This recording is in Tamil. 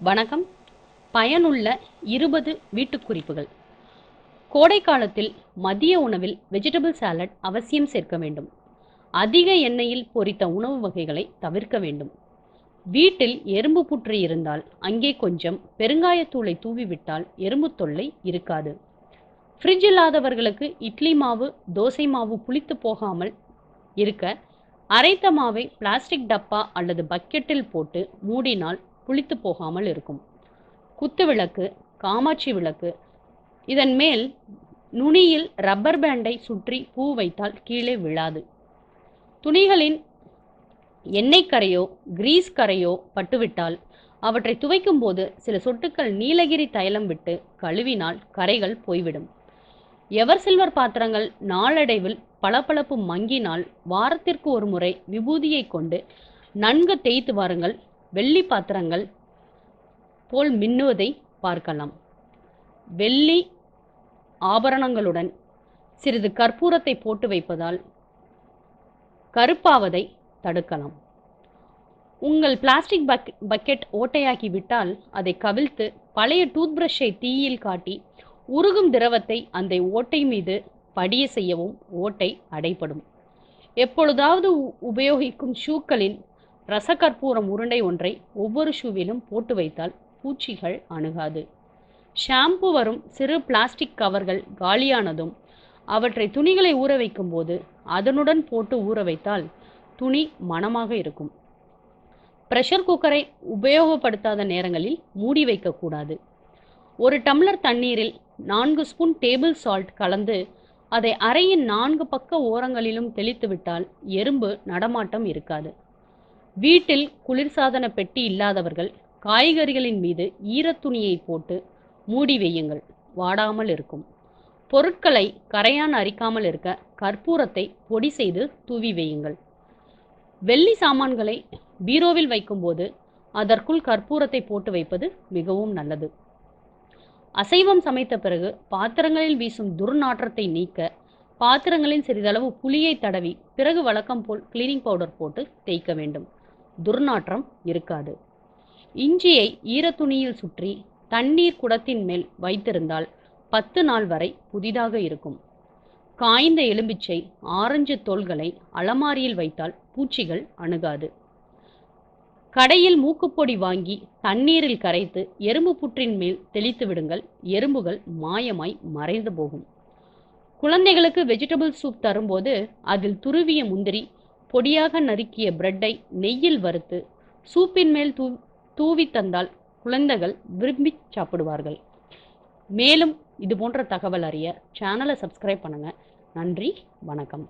வணக்கம். பயனுள்ள இருபது வீட்டுக் குறிப்புகள் கோடை காலத்தில் மதிய உணவில் வெஜிடபிள் சாலட் அவசியம் சேர்க்க வேண்டும். அதிக எண்ணெயில் பொரித்த உணவு வகைகளை தவிர்க்க வேண்டும். வீட்டில் எறும்பு புற்று இருந்தால் அங்கே கொஞ்சம் பெருங்காயத்தூளை தூவிவிட்டால் எறும்பு தொல்லை இருக்காது. ஃப்ரிட்ஜ் இல்லாதவர்களுக்கு இட்லி மாவு தோசை மாவு புளித்து போகாமல் இருக்க அரைத்த மாவை பிளாஸ்டிக் டப்பா அல்லது பக்கெட்டில் போட்டு மூடினால் புளித்து போகாமல் இருக்கும். குத்து விளக்கு காமாட்சி விளக்கு இதன் மேல் நுனியில் ரப்பர் பேண்டை சுற்றி பூ வைத்தால் கீழே விழாது. துணிகளின் எண்ணெய் கரையோ கிரீஸ் கரையோ பட்டுவிட்டால் அவற்றை துவைக்கும் போது சில சொட்டுக்கள் நீலகிரி தைலம் விட்டு கழுவினால் கரைகள் போய்விடும். எவர் சில்வர் பாத்திரங்கள் நாளடைவில் பளபளப்பு மங்கினால் வாரத்திற்கு ஒரு முறை விபூதியை கொண்டு நன்கு தேய்த்து வாருங்கள். வெள்ளி பாத்திரங்கள் போல் மின்னுவதை பார்க்கலாம். வெள்ளி ஆபரணங்களுடன் சிறிது கற்பூரத்தை போட்டு வைப்பதால் கருப்பாவதை தடுக்கலாம். உங்கள் பிளாஸ்டிக் பக் பக்கெட் ஓட்டையாக்கி விட்டால் அதை கவிழ்த்து பழைய டூத் பிரஷை தீயில் காட்டி உருகும் திரவத்தை அந்த ஓட்டை மீது படிய செய்யவும் ஓட்டை அடைப்படும் எப்பொழுதாவது உ- உபயோகிக்கும் ஷூக்களின் ரசகற்பூரம் உருண்டை ஒன்றை ஒவ்வொரு ஷூவிலும் போட்டு வைத்தால் பூச்சிகள் அணுகாது. ஷாம்பு வரும் சிறு பிளாஸ்டிக் கவர்கள் காலியானதும் அவற்றை துணிகளை ஊற வைக்கும்போது அதனுடன் போட்டு ஊற வைத்தால் துணி மணமாக இருக்கும். ப்ரெஷர் குக்கரை உபயோகப்படுத்தாத நேரங்களில் மூடி வைக்கக்கூடாது. ஒரு டம்ளர் தண்ணீரில் நான்கு ஸ்பூன் டேபிள் சால்ட் கலந்து அதை அறையின் நான்கு பக்க ஓரங்களிலும் தெளித்துவிட்டால் எறும்பு நடமாட்டம் இருக்காது. வீட்டில் குளிர்சாதன பெட்டி இல்லாதவர்கள் காய்கறிகளின் மீது ஈரத்துணியை போட்டு மூடி வையுங்கள். வாடாமல் இருக்கும். பொருட்களை கரையான் அரிக்காமல் இருக்க கற்பூரத்தை பொடி செய்து தூவி வையுங்கள். வெள்ளி சாமான்களை பீரோவில் வைக்கும்போது அதற்குள் கற்பூரத்தை போட்டு வைப்பது மிகவும் நல்லது. அசைவம் சமைத்த பிறகு பாத்திரங்களில் வீசும் துர்நாற்றத்தை நீக்க பாத்திரங்களின் சிறிதளவு புளியை தடவி பிறகு வழக்கம் போல் கிளீனிங் பவுடர் போட்டு தேய்க்க வேண்டும். துர்நாற்றம் இருக்காது. இஞ்சியை ஈரத்துணியில் சுற்றி தண்ணீர் குடத்தின் மேல் வைத்திருந்தால் பத்து நாள் வரை புதிதாக இருக்கும். காய்ந்த எலும்பிச்சை ஆரஞ்சு தோல்களை அலமாரியில் வைத்தால் பூச்சிகள் அணுகாது. கடையில் மூக்குப்பொடி வாங்கி தண்ணீரில் கரைத்து எறும்பு புற்றின் மேல் தெளித்து விடுங்கள். எறும்புகள் மாயமாய் மறைந்து போகும். குழந்தைகளுக்கு வெஜிடபிள் சூப் தரும்போது அதில் துருவிய முந்திரி பொடியாக நறுக்கிய பிரெட்டை நெய்யில் வறுத்து சூப்பின் மேல் தூ தூவி தந்தால் குழந்தைகள் விரும்பி சாப்பிடுவார்கள். மேலும் இது போன்ற தகவல் அறிய சேனலை சப்ஸ்கிரைப் பண்ணுங்கள் நன்றி வணக்கம்.